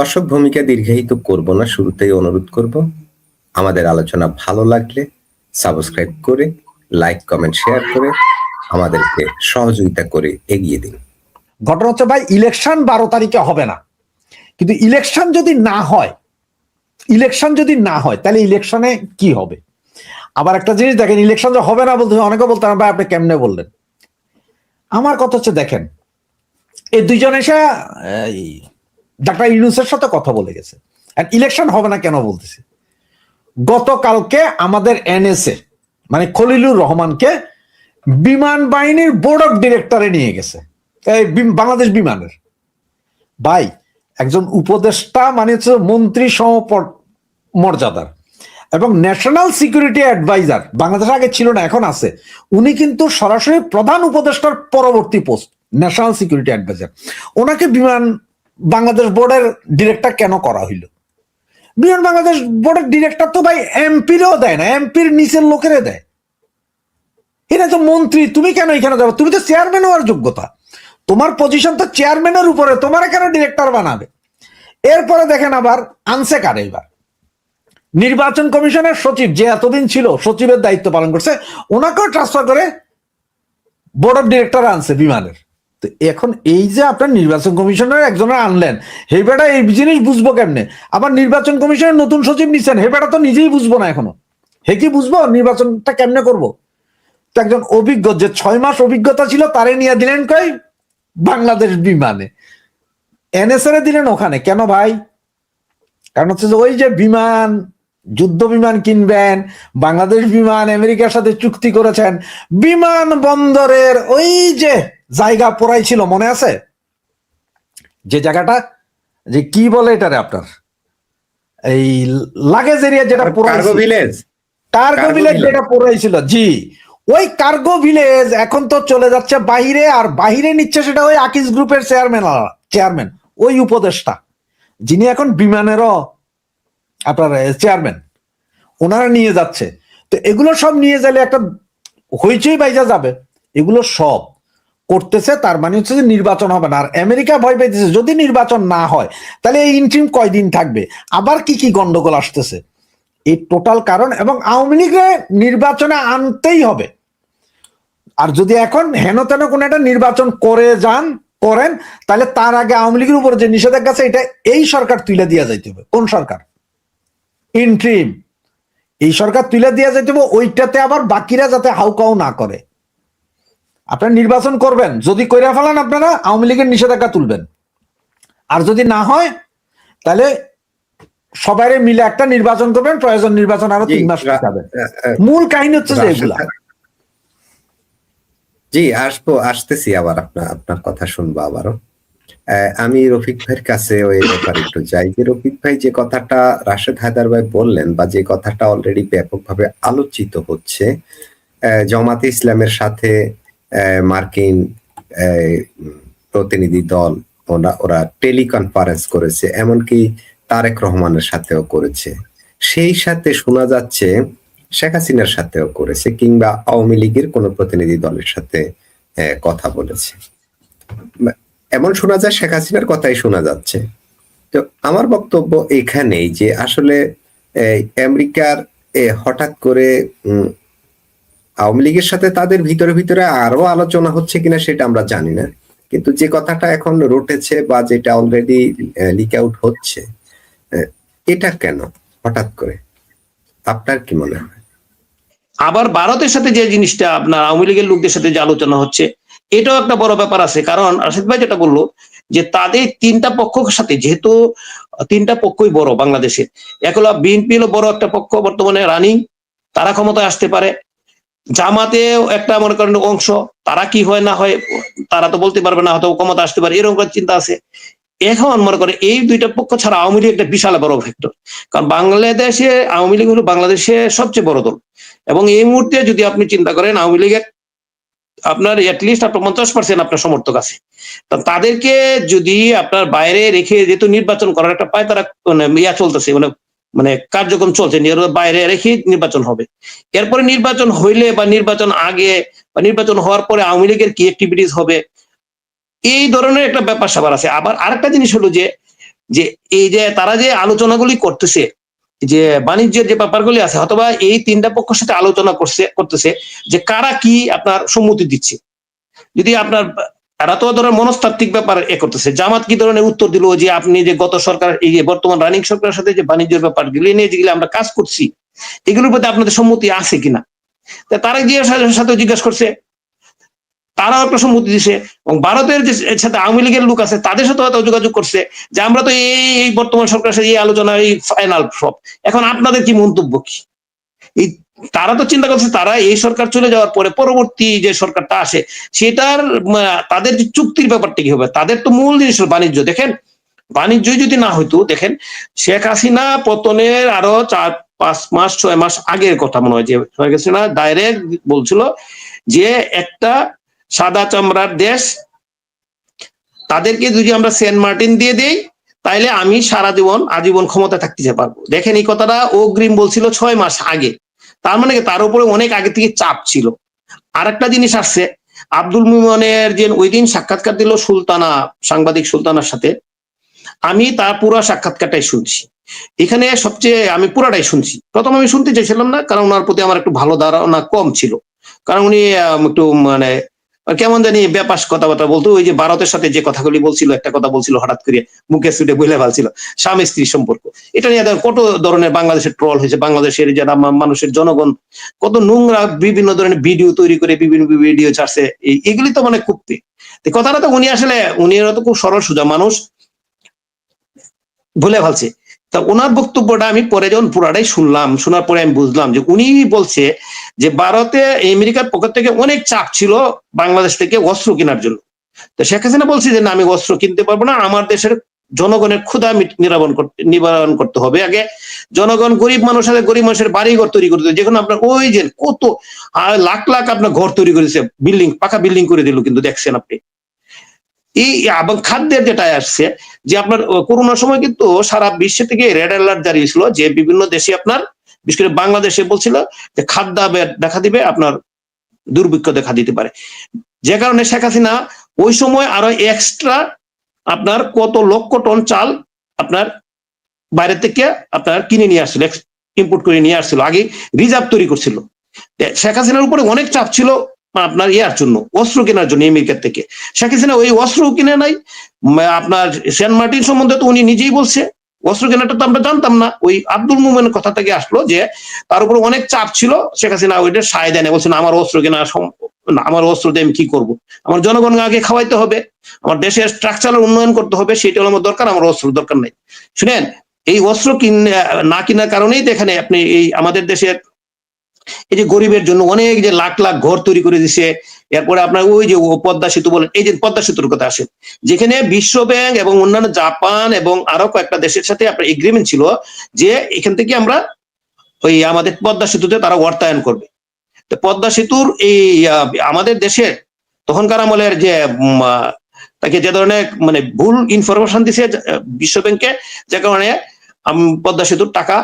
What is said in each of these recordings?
দর্শক ভূমিকা দীর্ঘায়িত করব না শুরুতেই অনুরোধ করব, আমাদের আলোচনা ভালো লাগলে সাবস্ক্রাইব করে, লাইক, কমেন্ট, শেয়ার করে আমাদেরকে সহযোগিতা করে এগিয়ে দিন। ঘটনা হচ্ছে ভাই, ইলেকশন বারো তারিখে হবে না। কিন্তু ইলেকশন যদি না হয়, ইলেকশন যদি না হয়, তাহলে ইলেকশনে কি হবে? আবার একটা জিনিস দেখেন, ইলেকশন যে হবে না বলতে অনেকে বলতে ভাই, আপনি কেমনে বললেন? আমার কথা হচ্ছে, দেখেন, এই দুইজন এসে ডাক্তার ইউনুসের সাথে কথা বলে গেছে। ইলেকশন হবে না কেন বলতেছি? গতকালকে আমাদের এনএসএ মানে খলিলুর রহমানকে বিমান বাহিনীর বোর্ড অফ ডিরেক্টরে নিয়ে গেছে। বাংলাদেশ বিমানের। ভাই, একজন উপদেষ্টা মানে হচ্ছে মন্ত্রী সম মর্যাদার। এবং ন্যাশনাল সিকিউরিটি অ্যাডভাইজার বাংলাদেশ আগে ছিল না, এখন আছে। উনি কিন্তু সরাসরি প্রধান উপদেষ্টার পরবর্তী পোস্ট ন্যাশনাল সিকিউরিটি অ্যাডভাইজার ওনাকে বিমান বাংলাদেশ বোর্ডের ডিরেক্টর কেন করা হইল? বিমান বাংলাদেশ বোর্ডের ডিরেক্টর তো ভাই এমপিরও দেয় না এমপির নিচের লোকেরে দেয়। এটা তো মন্ত্রী, তুমি কেন এখানে যাবে? তুমি তো চেয়ারম্যান হওয়ার যোগ্যতা। তোমার পজিশন তো চেয়ারম্যানের উপরে, তোমার কেন ডিরেক্টর বানাবে? এরপরে দেখেন আবার আনসে কারে এবার নির্বাচন কমিশনের সচিব যে এতদিন ছিল, সচিবের দায়িত্ব পালন করছে, ওনাকেও ট্রান্সফার করে বোর্ড অফ ডিরেক্টর আনছে বিমানের। তো এখন এই যে আপনার নির্বাচন কমিশনের একজনের আনলেন, হে বেটা এই জিনিস বুঝব কেমনে? আবার নির্বাচন কমিশনের নতুন সচিব নিচ্ছেন হে বেটা তো নিজেই বুঝব না এখনও। হে কি বুঝব? নির্বাচনটা কেমনে করব? তো একজন অভিজ্ঞ, যে ছয় মাস অভিজ্ঞতা ছিল, তারে নিয়ে দিলেন কই? বাংলাদেশ বিমানে। এনএসআর দিলেন ওখানে। কেন ভাই? কারণ হচ্ছে যে ওই যে বিমান, যুদ্ধ বিমান কিনবেন, বাংলাদেশ বিমান আমেরিকার সাথে চুক্তি করেছেন, বিমান বন্দরের ওই যে জায়গা পড়াই ছিল মনে আছে? যে জায়গাটা যে কি বলে এটারে আপনার? এই লাগেজ এরিয়া যেটা কার্গো ভিলেজ কার্গো ভিলেজ। যেটা পড়েছিল জি। ওই কার্গো ভিলেজ এখন তো চলে যাচ্ছে বাহিরে আর বাহিরে নিচ্ছে সেটা ওই আকিস গ্রুপের চেয়ারম্যান চেয়ারম্যান ওই উপদেষ্টা। যিনি এখন বিমানেরও আপনার চেয়ারম্যান ওনারা নিয়ে যাচ্ছে। তো এগুলো সব নিয়ে গেলে একটা হইচই বাইজা যাবে। এগুলো সব। করতেছে, তার মানে হচ্ছে যে নির্বাচন হবে না। আর আমেরিকা ভয় পাইতেছে, যদি নির্বাচন না হয়, তাহলে এই ইন্ট্রিম কয়দিন থাকবে? আবার কি কি গন্ডগোল আসতেছে? এই টোটাল কারণ এবং আওয়ামী লীগকে নির্বাচনে আনতেই হবে। আর যদি এখন হেন তেন কোন একটা নির্বাচন করে যান, করেন, তাহলে তার আগে আওয়ামী লীগের উপর যে নিষেধাজ্ঞা আছে, এটা এই সরকার তুলে দিয়া যাইতে হবে। কোন সরকার? ইন্ট্রিম। এই সরকার তুলে দিয়া যাইতে হবে, ওইটাতে আবার বাকিরা যাতে হাউকাও না করে। আপনারা নির্বাচন করবেন যদি কইরা ফেলান আপনারা আওয়ামী লীগের নিষেধাজ্ঞা তুলবেন। আর যদি না হয় তাহলে সবাই মিলে একটা নির্বাচন করবেন প্রয়োজন নির্বাচন আরও তিন মাস যাবে মূল কাহিনী হচ্ছে যে এগুলা। জি আসব আসতেছি আবার আপনার আপনার কথা শুনব আবারও। আমি রফিক ভাইয়ের কাছে ওই ব্যাপারে একটু যাই যে রফিক ভাই যে কথাটা রাশেদ হায়দার ভাই বললেন বা যে কথাটা অলরেডি ব্যাপকভাবে আলোচিত হচ্ছে জামাতে ইসলামের সাথে মার্কিন প্রতিনিধি দল ওরা ওরা টেলিকনফারেন্স করেছে, এমনকি তারেক রহমানের সাথেও করেছে। সেই সাথে শোনা যাচ্ছে, শেখ হাসিনার সাথেও করেছে, কিংবা আওয়ামী লীগের কোন প্রতিনিধি দলের সাথে কথা বলেছে। এমন শোনা যায়, শেখ হাসিনার কথাই শোনা যাচ্ছে। তো আমার বক্তব্য এখানেই যে আসলে আমেরিকার হঠাৎ করে আওয়ামী লীগের সাথে তাদের ভিতরে ভিতরে আরও আলোচনা হচ্ছে কিনা সেটা আমরা জানি না। কিন্তু যে কথাটা এখন রটেছে বা যেটা অলরেডি লিক আউট হচ্ছে এটা কেন? হঠাৎ করে। আপনার কি মনে হয়? আবার ভারতের সাথে যে জিনিসটা আপনার আওয়ামী লীগের লোকদের সাথে যে আলোচনা হচ্ছে, এটাও একটা বড় ব্যাপার আছে। কারণ রাশিদ ভাই যেটা বলল, যে তাদের তিনটা পক্ষের সাথে, যেহেতু তিনটা পক্ষই বড় বাংলাদেশের এক হলো বিএনপি হলো বড় একটা পক্ষ, বর্তমানে রানিং, তারা ক্ষমতায় আসতে পারে। জামাতেও একটা মনে করেন অংশ, তারা কি হয় না হয়, তারা তো বলতে পারবে না, হয়তো ক্ষমতা আসতে পারে, এরকম চিন্তা আছে। এখন মনে করে এই দুইটা পক্ষ ছাড়া আওয়ামী লীগ একটা বিশাল বড় ফ্যাক্টর কারণ বাংলাদেশে আওয়ামী লীগ হলো বাংলাদেশের সবচেয়ে বড় দল। এবং এই মুহূর্তে যদি আপনি চিন্তা করেন, আওয়ামী লীগের আপনার অ্যাটলিস্ট আপনার পঞ্চাশ পার্সেন্ট আপনার সমর্থক আছে। তাদেরকে যদি আপনার বাইরে রেখে যেহেতু নির্বাচন করার একটা পায় তারা মানে ইয়া চলতেছে মানে মানে কার্যক্রম চলছে বাইরে রেখে নির্বাচন হবে। এরপরে নির্বাচন হইলে বা নির্বাচন আগে বা নির্বাচন হওয়ার পরে আওয়ামী লীগের কি অ্যাক্টিভিটিস হবে, এই ধরনের একটা ব্যাপার স্যাপার আছে। আবার আরেকটা জিনিস হলো যে যে এই যে তারা যে আলোচনাগুলি করতেছে, যে বাণিজ্যের যে ব্যাপারগুলি আছে, অথবা এই তিনটা পক্ষের সাথে আলোচনা করছে, করতেছে, যে কারা কি আপনার সম্মতি দিচ্ছে। যদি আপনার তারা তো ধরেন মনস্তাত্ত্বিক ব্যাপার এ করতেছে। জামাত কি ধরনের উত্তর দিল যে আপনি যে গত সরকার, এই যে বর্তমান রানিং সরকারের সাথে যে বাণিজ্যের ব্যাপারগুলি নিয়ে যেগুলো আমরা কাজ করছি, এগুলোর প্রতি আপনাদের সম্মতি আছে কিনা? তারা সা- সাথে জিজ্ঞাসা করছে, তারাও একটা সম্মতি দিছে এবং ভারতের যে সাথে আওয়ামী লীগের লোক আছে, তাদের সাথে হয়তো যোগাযোগ করছে যে আমরা তো এই বর্তমান সরকারের সাথে এই আলোচনা, এই ফাইনাল সব। এখন আপনাদের কি মন্তব্য কি? এই তারা তো চিন্তা করছে, তারা এই সরকার চলে যাওয়ার পরে পরবর্তী যে সরকারটা আসে, সেটার তাদের যে চুক্তির ব্যাপারটা কি হবে? তাদের তো মূল জিনিস বাণিজ্য। দেখেন বাণিজ্য যদি না হইতো, দেখেন, শেখ হাসিনা পতনের আরও চার, পাঁচ মাস, ছয় মাস আগের কথা মনে হয় যে শেখ হাসিনা ডাইরেক্ট বলছিল যে একটা সাদা চামড়ার দেশ, তাদেরকে যদি আমরা সেন্ট মার্টিন দিয়ে দেই, তাইলে আমি সারা জীবন আজীবন ক্ষমতা থাকতে পারব। দেখেন এই কথাটা অগ্রিম বলছিল ছয় মাস আগে। তার মানে তার উপরে অনেক আগে থেকে চাপ ছিল। আর একটা জিনিস আসছে, আব্দুল মুমনের যে ওই দিন সাক্ষাৎকার দিল সুলতানা, সাংবাদিক সুলতানার সাথে, আমি তার পুরো সাক্ষাৎকারটাই শুনছি। এখানে সবচেয়ে আমি পুরাটাই শুনছি। প্রথম আমি শুনতে চাইছিলাম না, কারণ ওনার প্রতি আমার একটু ভালো ধারণা কম ছিল। কারণ উনি একটু মানে কেমন জানি ব্যাপাস কথাবার্তা বলতো, ওই যে ভারতের সাথে যে কথাগুলি বলছিল, একটা কথা বলছিল হঠাৎ করে, মুখে সুটে বলে ফেলছিল, স্বামী স্ত্রী সম্পর্ক। এটা নিয়ে কত ধরনের বাংলাদেশের ট্রল হয়েছে, বাংলাদেশের যারা মানুষের জনগণ, কত নোংরা বিভিন্ন ধরনের ভিডিও তৈরি করে, বিভিন্ন ভিডিও ছাড়ছে এগুলি তো মানে কুপ্তি। কথাটা তো উনি আসলে উনি তো খুব সরল সোজা মানুষ ভুলে ফেলছে। তা ওনার বক্তব্যটা আমি পরে যখন পুরাটাই শুনলাম, শোনার পরে আমি বুঝলাম যে উনি বলছে যে ভারতে আমেরিকার পক্ষ থেকে অনেক চাপ ছিল বাংলাদেশ থেকে অস্ত্র কেনার জন্য। তো শেখ হাসিনা বলছে যে, না, আমি অস্ত্র কিনতে পারব না, আমার দেশের জনগণের ক্ষুধা নিরাবরণ করতে নিবারণ করতে হবে। আগে জনগণ, গরিব মানুষ আছে, গরিব মানুষের বাড়ি ঘর তৈরি করতে। যেখানে আপনার ওই যে কত লাখ লাখ আপনার ঘর তৈরি করেছে, বিল্ডিং, পাকা বিল্ডিং করে দিল কিন্তু দেখছেন আপনি। এই এবং খাদ্যের যেটা আসছে, যে আপনার করোনার সময় কিন্তু সারা বিশ্ব থেকে রেড অ্যালার্ট জারি ছিল যে বিভিন্ন দেশে আপনার, বিশেষ করে বাংলাদেশে বলছিল যে খাদ্য দেখা দিবে, আপনার দুর্ভিক্ষ দেখা দিতে পারে। যে কারণে শেখ হাসিনা ওই সময় আরও এক্সট্রা আপনার কত লক্ষ টন চাল আপনার বাইরে থেকে আপনার কিনে নিয়ে আসছিল ইম্পোর্ট করে নিয়ে আসছিল, আগে রিজার্ভ তৈরি করছিল। শেখ হাসিনার উপরে অনেক চাপ ছিল আপনার ইয়ার জন্য, অস্ত্র কেনার জন্য আমেরিকার থেকে। শেখ হাসিনা ওই অস্ত্র কিনে নাই। আপনার সেন্ট মার্টিন সম্বন্ধে তো উনি নিজেই বলছে। অস্ত্র কেনাটা তো আমরা জানতাম না। ওই আব্দুল মোমেনের কথা থেকে আসলো যে, তার উপর অনেক চাপ ছিল। শেখ হাসিনা ওইটা সায় দেয় না বলছেন আমার অস্ত্র কেনা আমার অস্ত্র দিয়ে আমি কি করব? আমার জনগণ আগে খাওয়াইতে হবে। আমার দেশের স্ট্রাকচারের উন্নয়ন করতে হবে। সেটা আমার দরকার, আমার অস্ত্র দরকার নেই। শুনেন, এই অস্ত্র কিন, না কেনার কারণেই তো এখানে আপনি এই আমাদের দেশের এই যে গরিবের জন্য অনেক যে লাখ লাখ ঘর তৈরি করে দিছে, এরপরে আপনার ওই যে পদ্মা সেতু বলেন, এই যে পদ্মা সেতুর কথা আসে যেখানে বিশ্ব ব্যাংক এবং অন্যান্য জাপান এবং আরও কয়েকটা দেশের সাথে আপনার এগ্রিমেন্ট ছিল যে এখান থেকে আমরা ওই আমাদের পদ্মা সেতুতে তারা অর্থায়ন করবে। তো পদ্মা সেতুর এই আমাদের দেশের তখনকার আমলের যে তাকে যে ধরনের মানে ভুল ইনফরমেশন দিছে বিশ্ব ব্যাংকে যে কারণে পদ্মা সেতুর টাকা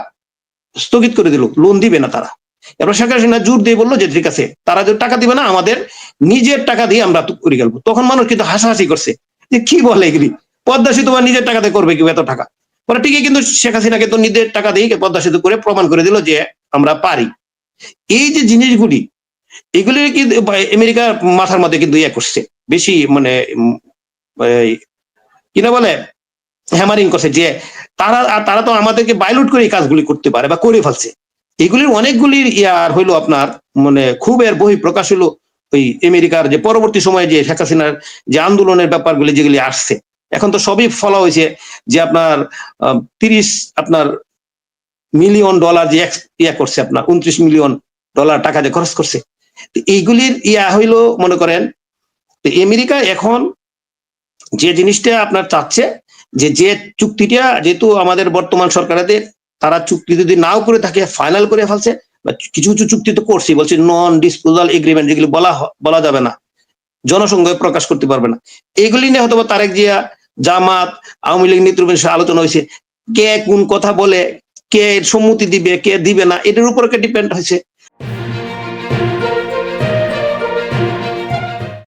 স্থগিত করে দিল লোন দিবে না তারা। হাসিনা জোর দিয়ে বলল যে, ঠিক আছে, তারা যদি টাকা দিবে না, আমাদের নিজের টাকা দিয়ে আমরা করে গেলবো তখন মানুষ কিন্তু হাসাহাসি করছে যে, কি বলে এগুলি? করবে কি এত টাকা? পরে ঠিকই কিন্তু শেখ হাসিনা কিন্তু নিজের টাকা দিয়ে করে প্রমাণ করে দিল যে, আমরা পারি। এই যে জিনিসগুলি, এগুলি কিন্তু আমেরিকার মাথার মধ্যে কিন্তু ইয়ে করছে, বেশি মানে কিনা বলে হ্যামারিং করছে যে, তারা তারা তো আমাদেরকে বাইলুট করে এই কাজগুলি করতে পারে বা করে ফেলছে। এগুলির অনেকগুলি ইয়ার হইল আপনার মানে খুব এর বহি প্রকাশ হলো ওই আমেরিকার যে পরবর্তী সময়ে যে শেখ হাসিনার যে আন্দোলনের ব্যাপারগুলি যেগুলি আসছে। এখন তো সবই ফলা হয়েছে যে আপনার তিরিশ আপনার মিলিয়ন ডলার যে ইয়া করছে আপনার, উনত্রিশ মিলিয়ন ডলার টাকা যে খরচ করছে। এইগুলির ইয়া হইল, মনে করেন আমেরিকা এখন যে জিনিসটা আপনার চাচ্ছে, যে যে চুক্তিটা যেহেতু আমাদের বর্তমান সরকারেদের তারা চুক্তি যদি নাও করে থাকে ফাইনাল করে ফেলছে কিছু কিছু চুক্তি তো করছি বলছি নন ডিসপোজাল এগ্রিমেন্ট যেগুলি বলা বলা যাবে না, জনসংঘ প্রকাশ করতে পারবে না। এগুলি নিয়ে হয়তো তারেক জিয়া, জামাত, আওয়ামী লীগ নেতৃবৃন্দের আলোচনা হয়েছে। কে কোন কথা বলে, কে সম্মতি দিবে, কে দিবে না এটার উপর ডিপেন্ড হয়েছে।